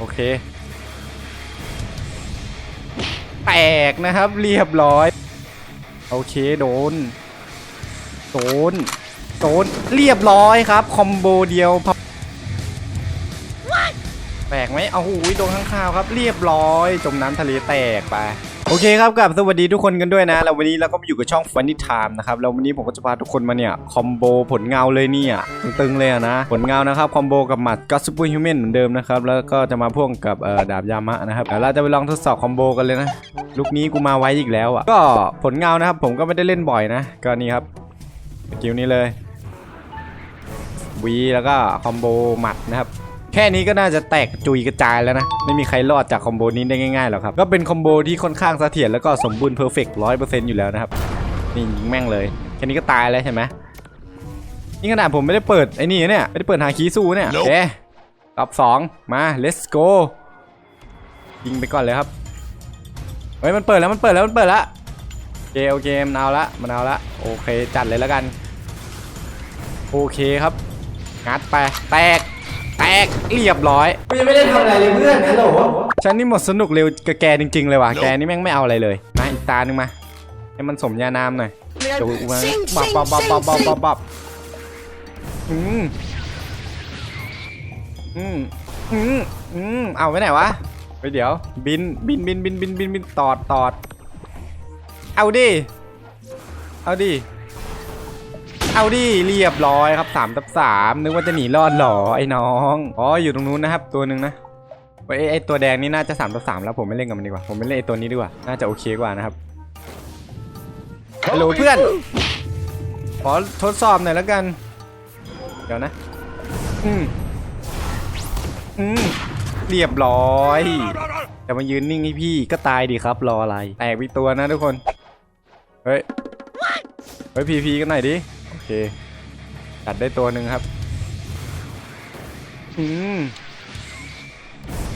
โอเค แตกนะครับเรียบร้อย โอเคโดน โดน โดน เรียบร้อยครับ คอมโบเดียวพอแตกไหมเอาหูยโดนข้างข้าวครับ เรียบร้อย จมน้ำทะเลแตกไป โอเคครับกับสวัสดีทุกคนกันด้วยนะ แล้ววันนี้เราก็มาอยู่กับช่องฟันนี่ไทม์นะครับ แล้ววันนี้ผมก็จะพาทุกคนมาเนี่ย คอมโบผลเงาเลยเนี่ย ตึงๆเลยนะ ผลเงานะครับ คอมโบกับหมัดก็ซูเปอร์ฮิวแมนเหมือนเดิมนะครับ แล้วก็จะมาพ่วงกับดาบยามะนะครับเดี๋ยวเราจะไปลองทดสอบคอมโบกันเลยนะลุคนี้กูมาไว้อีกแล้วอะ ก็ผลเงานะครับ ผมก็ไม่ได้เล่นบ่อยนะ ก็นี่ครับกิลนี้เลยวีแล้วก็คอมโบหมัดนะครับ แค่นี้ก็น่าจะแตกจุยกระจายแล้วนะ ไม่มีใครรอดจากคอมโบนี้ได้ง่ายๆหรอกครับ ก็เป็นคอมโบที่ค่อนข้างเสถียรแล้วก็สมบูรณ์เพอร์เฟกต์ร้อยเปอร์เซ็นต์อยู่แล้วนะครับ นี่ยิงแม่งเลย แค่นี้ก็ตายแล้วใช่ไหมนี่ขนาดผมไม่ได้เปิดไอ้นี่เนี่ย ไม่ได้เปิดหาคีสู้เนี่ยโอเครอบสองมา let's go ยิงไปก่อนเลยครับ เฮ้ยมันเปิดแล้วมันเปิดแล้วมันเปิดแล้วโอเคโอเคมันเอาละมันเอาละโอเคจัดเลยแล้วกัน โอเคครับงัดไปแตก แตกเรียบร้อย กูยังไม่ได้ทำอะไรเลยเพื่อนฮัลโหลฉันนี่หมดสนุกเร็วกับแกจริง ๆ เลยว่ะ แกนี่แม่งไม่เอาอะไรเลย มาอีกตาหนึ่งมา ให้มันสมญานามหน่อยเดี๋ยวกูมาบับบับบับบับบับบับบับอืมอืมอืมอืมเอาไว้ไหนวะไปเดี๋ยว บิน บินบินบินบินบินบินตอดตอด เอาดิ เอาดิ เอาดิเรียบร้อยครับ3ตับ3นึกว่าจะหนีรอดเหรอไอ้น้องอ๋ออยู่ตรงนู้นนะครับ ตัวหนึ่งนะไอ้ไอ้ตัวแดงนี่น่าจะ3ตับ3แล้วผมไม่เล่นกับมันดีกว่าผมไม่เล่นไอ้ตัวนี้ดีกว่าน่าจะโอเคกว่านะครับฮัลโหลเพื่อนขอทดสอบหน่อยแล้วกัน เดี๋ยวนะ อืมอืมเรียบร้อยจะมายืนนิ่งให้พี่ก็ตายดีครับ รออะไรแตกไปตัวนะทุกคน เฮ้ย เฮ้ยพีพีกันหน่อยดิโอเค ตัดได้ตัวหนึ่งครับ อืม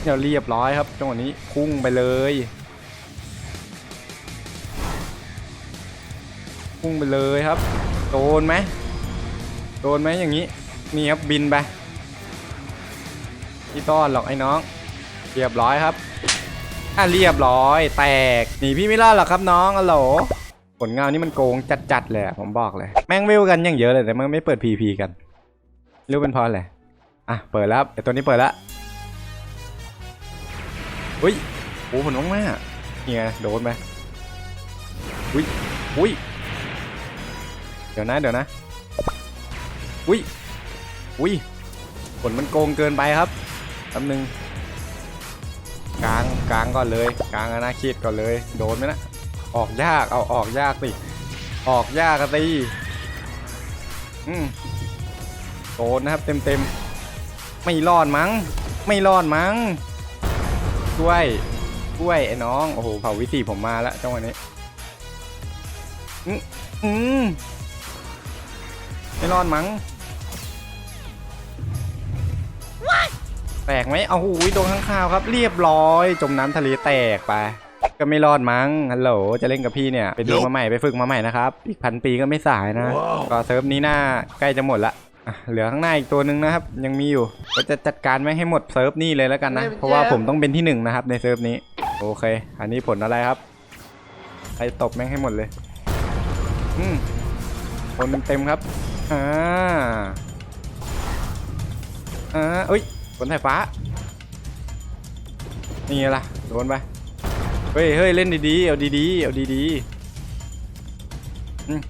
เดี๋ยวเรียบร้อยครับจังหวะนี้พุ่งไปเลย พุ่งไปเลยครับ โดนไหมโดนไหมอย่างนี้ นี่ครับบินไปพี่ต้อนหรอกไอ้น้อง เรียบร้อยครับ อะเรียบร้อย แตก หนีพี่ไม่รอดหรอกครับน้องอโหล ผลงานนี่มันโกงจัดๆเลยผมบอกเลย แม่งเวลกันอย่างเยอะเลยแต่มันไม่เปิด PP กันรู้เป็นเพราะอะไรอะเปิดแล้วไอตัวนี้เปิดแล้วอุ้ยโอ้ผลมากมากเนี่ยโดนไปอุ้ยอุ้ยเดี๋ยวนะเดี๋ยวนะอุ้ยอุ้ยผลมันโกงเกินไปครับแป๊บนึงกลางกลางก่อนเลยกลางอาณาเขตก่อนเลย โดนไหมนะ ออกยากเอาออกยากสิออกยากอะตีอืมโดนนะครับเต็มเต็มๆไม่รอดมั้ง ไม่รอดมั้งช่วยช่วยไอ้น้องโอ้โหเผาวิธีผมมาแล้วจังหวะนี้อืมอืมไม่รอดมั้งแตกไหมเอาหูยโดนข้างข้าวครับ เรียบร้อย จมน้ำทะเลแตกไป ก็ไม่รอดมั้งฮัลโหลจะเล่นกับพี่เนี่ยไปดูมาใหม่ไปฝึกมาใหม่นะครับอีกพันปีก็ไม่สายนะ ก็เซิร์ฟนี้หน้าใกล้จะหมดละอะเหลือข้างหน้าอีกตัวหนึ่งนะครับ ยังมีอยู่ก็จะจัดการไม่งให้หมดเซิร์ฟนี่เลยแล้วกันนะเพราะว่าผมต้องเป็นที่หนึ่งนะครับในเซิร์ฟนี้โอเค อันนี้ผลอะไรครับใครตบแม่งให้หมดเลยอืมผลเต็มๆครับอ่าอ่าเอ้ยผลสายฟ้านี่ไงล่ะโดนไป เฮ้ยเฮ้ยเล่นดีๆ เอาดีๆ เอาดีๆอืม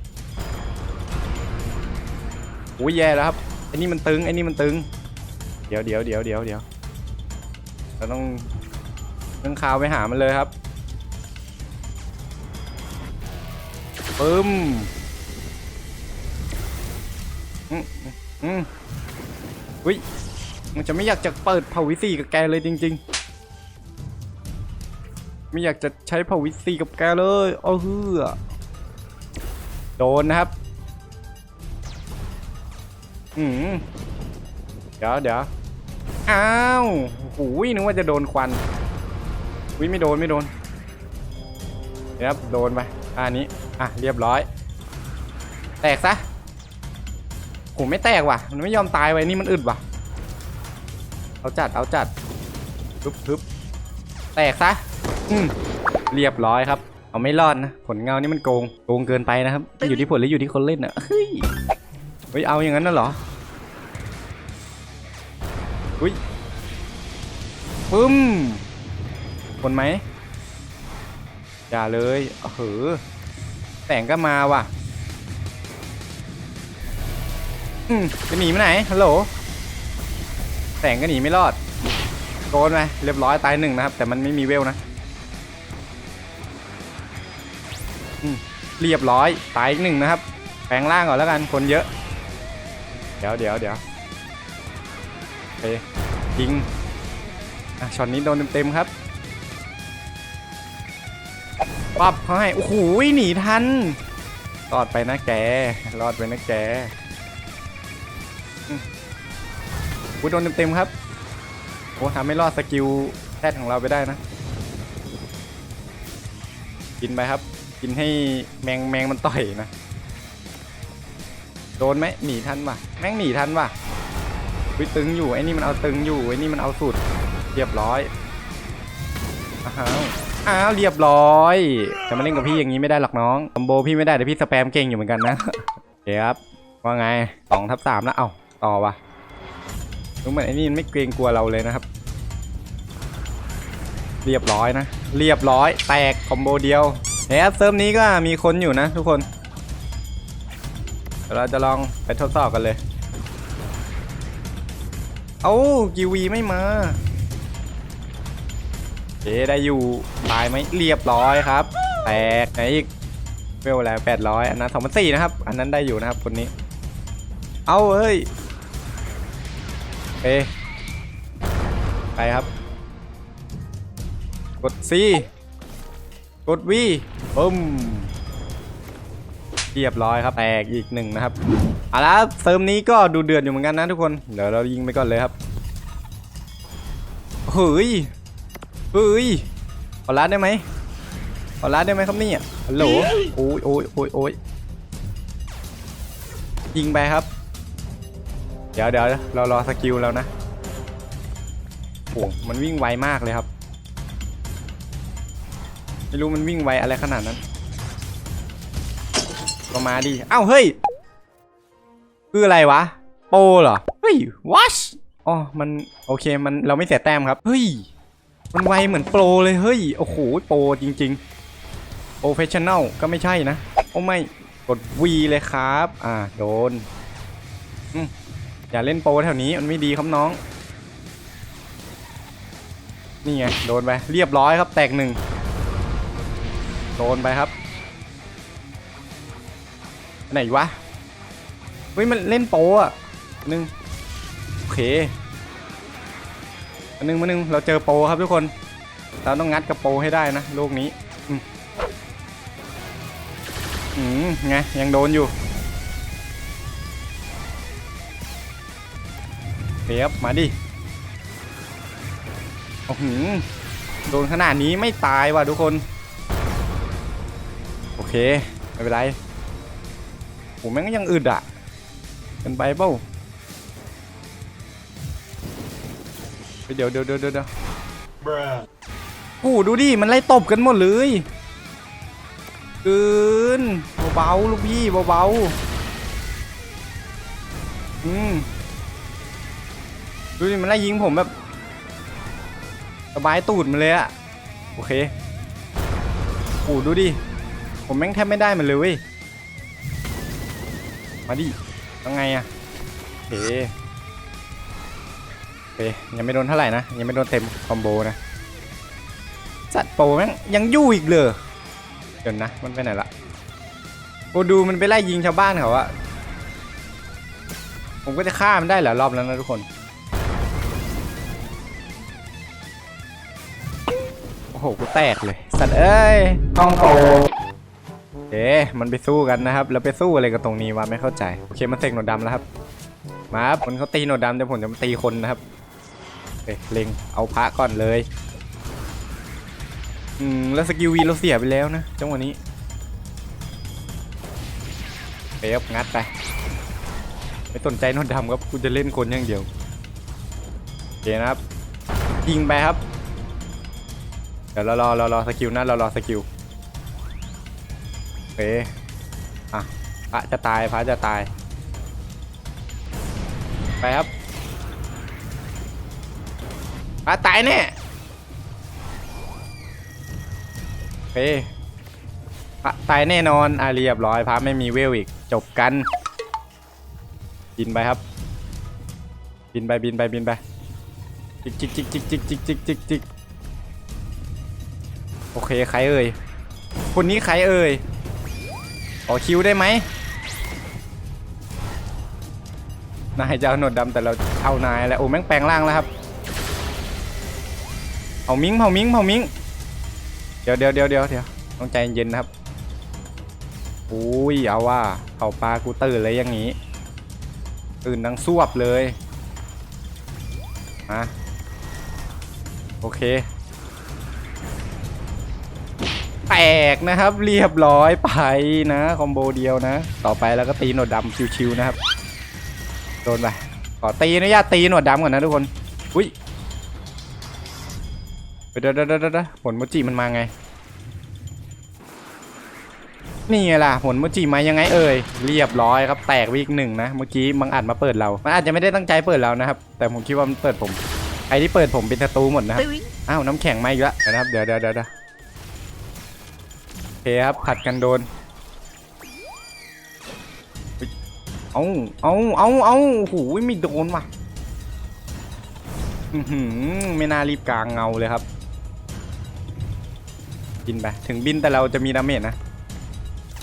โอ้ยแย่แล้วครับไอ้นี่มันตึงไอ้นี่มันตึง เดี๋ยวเดี๋ยวเดี๋ยวเดี๋ยวเดี๋ยวเราต้องต้องข่าวไปหามันเลยครับปึ้มอืมอืมอืมอุ้ยมันจะไม่อยากจะเปิดเผาวิสีกับแกเลยจริง ๆ ไม่อยากจะใช้เผาวิซีกับแกเลยเอาเฮือโดนนะครับ อืมเดี๋ยวเดี๋ยวอ้าวโอ้ยนึกว่าจะโดนควันวิไม่โดนไม่โดนเดี๋ยวโดนไปอันนี้ อะ เรียบร้อย แตกซะโหไม่แตกว่ะ มันไม่ยอมตายไว้นี่มันอึดว่ะ เอาจัดเอาจัดฮึบฮึบแตกซะ อืมเรียบร้อยครับ เอาไม่รอดนะ ผลเงานี่มันโกง โกงเกินไปนะครับไม่อยู่ที่ผลหรืออยู่ที่คนเล่นอะเฮ้ยเฮ้ย เอาอย่างนั้นน่ะเหรออุ้ยปึ้มคนไหมอย่าเลยเออเหอะแสงก็มาว่ะ อืมจะหนีไปไหน ฮัลโหลแสงก็หนีไม่รอดโดนไปเรียบร้อยตายหนึ่งนะครับ แต่มันไม่มีเวลนะ เรียบร้อย ตายอีกหนึ่งนะครับ แปลงร่างก่อนแล้วกัน คนเยอะ เดี๋ยวเดี๋ยวเดี๋ยวโอยิงอะช็อตนี้โดนเต็มๆครับปั๊บเขาให้ โอ้โห หนีทัน รอดไปนะแก รอดไปนะแกอุ้ยโดนเต็มๆครับ โอ้ทำไม่รอดสกิลแทดของเราไปได้นะ กินไปครับ กินให้แมงแมงมันต่อยนะ โดนไหมหนีทันว่ะแม่งหนีทันว่ะวิตึงอยู่ไอ้นี่มันเอาตึงอยู่ไอ้นี่มันเอาสุด เรียบร้อยอ้าวอ้าวเรียบร้อยจะมาเล่นกับพี่อย่างนี้ไม่ได้หรอกน้องคอมโบพี่ไม่ได้แต่พี่สแปมเก่งอยู่เหมือนกันนะโอเคครับว่าไงสองทับสามแล้วเอ้าต่อวะรู้เหมือนไอ้นี่มันไม่เกรงกลัวเราเลยนะครับ เรียบร้อยนะ เรียบร้อยแตกคอมโบเดียว เฮ้ยเซิร์ฟนี้ก็มีคนอยู่นะทุกคนเราจะลองไปทดสอบกันเลย เอ้ากิวีไม่มาเอ๊ได้อยู่ตายไหมเรียบร้อยครับ แตกไหนอีกเวลแล้วแปดร้อยอันนั้นสองพันสี่นะครับ อันนั้นได้อยู่นะครับคนนี้ เอ้าเฮ้ยเอะไปครับ กด C กด V ปึ้มเรียบร้อยครับแตกอีกหนึ่งนะครับเอาละครับเซิร์ฟนี้ก็ดูเดือดอยู่เหมือนกันนะทุกคนเดี๋ยวเรายิงไปก่อนเลยครับเฮ้ยเฮ้ยขอรัดได้ไหมขอรัดได้ไหมครับนี่ฮัลโหลโอ้ยโอ้ยโอ้ยโอ้ยยิงไปครับ เดี๋ยวเดี๋ยวเรารอสกิลแล้วนะโอ้มันวิ่งไวมากเลยครับ ไม่รู้มันวิ่งไวอะไรขนาดนั้น ก็มาดิเอ้าเฮ้ย คืออะไรวะ โปรเหรอ เฮ้ยวัชอ๋อ มันโอเค มันเราไม่เสียแต้มครับ เฮ้ย มันไวเหมือนโปรเลย เฮ้ย โอ้โห โปรจริงๆ โปรเฟชชั่นแนลก็ไม่ใช่นะ โอ้ไม่ กด V เลยครับ อ่า โดน อืมอย่าเล่นโปรแถวนี้ มันไม่ดีครับน้อง นี่ไง โดนไป เรียบร้อยครับ แตกหนึ่ง โดนไปครับ ไหนวะ เฮ้ย มันเล่นโปรอะหนึ่งโอเคอันหนึงมาหนึ่งเราเจอโปครับทุกคน เราต้องงัดกับโปให้ได้นะโลกนี้ อืมไงยังโดนอยู่เปียบมาดิโอ้โหโดนขนาดนี้ไม่ตายว่ะทุกคน เคไม่เป็นไรผมแม่งก็ยังอึดอะเป็นไปเปล่าเดี๋ยวเดี๋ยวเดี๋ยวเดี๋ยว Bruh. โอ้ดูดิมันไล่ตบกันหมดเลยกินเบาๆลูกพี่เบาๆอืมดูดิมันไล่ยิงผมแบบสบายตูดมันเลยอะโอเคโอ้ดูดิ ผมแม่งแทบไม่ได้มันเลยเว้ย มาดิยังไงอะเคโอเคยังไม่โดนเท่าไหร่นะ ยังไม่โดนเต็มคอมโบนะสัตว์โปรแม่งยังยู่อีกเลยเดี๋ยวนะ มันไปไหนละโอ้ดูมันไปไล่ยิงชาวบ้านเขาอะผมก็จะฆ่ามันได้เหรอรอบแล้วนะทุกคน โอ้โห กูแตกเลย สัตว์เอ้ยต้องโปรโอ เคมันไปสู้กันนะครับ แล้วไปสู้อะไรกันตรงนี้วะไม่เข้าใจ โอเคมันเสกหนวดดำแล้วครับ มาครับคนเขาตีหนวดดำแต่ผมจะมาตีคนนะครับเอ้ยเล็งเอาพระก่อนเลย อืมแล้วสกิลวีเราเสียไปแล้วนะจังหวะนี้เป๊บงัดไปไม่สนใจหนวดดำครับกูจะเล่นคนอย่างเดียวโอเคนะครับยิงไปครับ เดี๋ยวรารอรารอสกิลนะรารอสกิล เคอะพระจะตายพระจะตาย ไปครับพระตายแน่เคพระตายแน่นอนอะเรียบร้อยพระไม่มีเวลอีก จบกัน บินไปครับ บินไปบินไปบินไปจิกจิกจิกจิกจิกจิกจิกจิกจิกโอเค ใครเอ่ย คนนี้ใครเอ่ย ขอคิวได้ไหมนายจะเอาหนวดดำแต่เราเอานายแล้วโอ้แม่งแปลงร่างแล้วครับเผามิงเผามิงเผามิงเดี๋ยวเดี๋ยวเดี๋ยวเดี๋ยวเดี๋ยวต้องใจเย็นนะครับอุ้ยเอาว่าเผาปลากูตื่นเลยอย่างนี้ ตื่นดังสวบเลยมาโอเค ตกนะครับ เรียบร้อยไปนะคอมโบเดียวนะ ต่อไปแล้วก็ตีหนวดดำชิวๆนะครับโดนไปขอตีอนุญาตตีหนวดดำก่อนนะทุกคนอุ้ยเดี๋ยวเดี๋ยวเดี๋ยวเดี๋ยวผลโมจิมันมาไง นี่ไงล่ะผลโมจิมายังไงเอ่ยเรียบร้อยครับแตกวีกหนึ่งนะเมื่อกี้บังอาจมาเปิดเรา มันอาจจะไม่ได้ตั้งใจเปิดเรานะครับ แต่ผมคิดว่ามันเปิดผมใครที่เปิดผมเป็นศัตรูหมดนะครับอ้าวน้ำแข็งมาอีกแล้วเดี๋ยวนะครับเดี๋ยวเดี๋ยวเดี๋ยว เดี๋ยวโอเคครับผัดกันโดน เอาเอาเอาเอาโอ้โหไม่โดนว่ะไม่น่ารีบกลางเงาเลยครับ บินไป ถึงบินแต่เราจะมีดาเมจนะ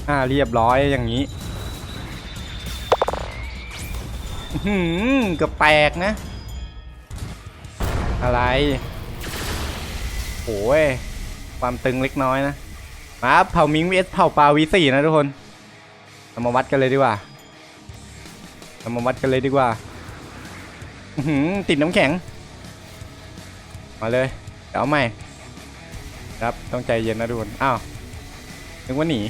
อ่าเรียบร้อยอย่างนี้หือเกือบแตกนะ อะไรโอ้ยความตึงเล็กน้อยนะ มาครับเผามิง vs เผาปลาวีสี่นะทุกคนเรามาวัดกันเลยดีกว่าเรามาวัดกันเลยดีกว่าหือติดน้ำแข็ง มาเลยเดี๋ยวเอาใหม่ครับต้องใจเย็นนะทุกคนอ้าวนึกว่าหนี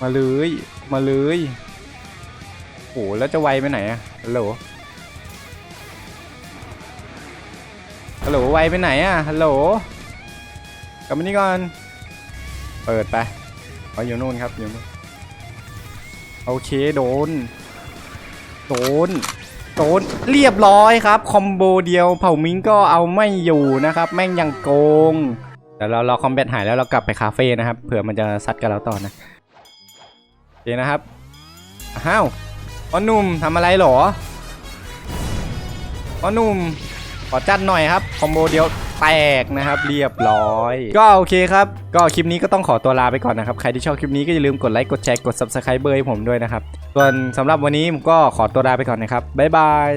มาเลย มาเลยโอ้แล้วจะไวไปไหนอะฮัลโหลฮัลโหลไวไปไหนอะฮัลโหล กลับมานี่ก่อน เปิดไปเอาอยู่นู่นครับอยู่นู่นโอเคโดน โดน โดน เรียบร้อยครับ คอมโบเดียวเผ่ามิงก็เอาไม่อยู่นะครับ แม่งยังโกงแต่เราเราคอมแบทหายแล้วเรากลับไปคาเฟ่นะครับ เผื่อมันจะซัดกับเราต่อนะโอเคนะครับอ้าวพ่อหนุ่มทำอะไรหรอพ่อหนุ่มขอจัดหน่อยครับ คอมโบเดียว แตกนะครับ เรียบร้อย ก็โอเคครับ ก็คลิปนี้ก็ต้องขอตัวลาไปก่อนนะครับ ใครที่ชอบคลิปนี้ก็อย่าลืมกดไลค์ กดแชร์ กด subscribe เบอร์ให้ผมด้วยนะครับ ส่วนสำหรับวันนี้ผมก็ขอตัวลาไปก่อนนะครับ บ๊ายบาย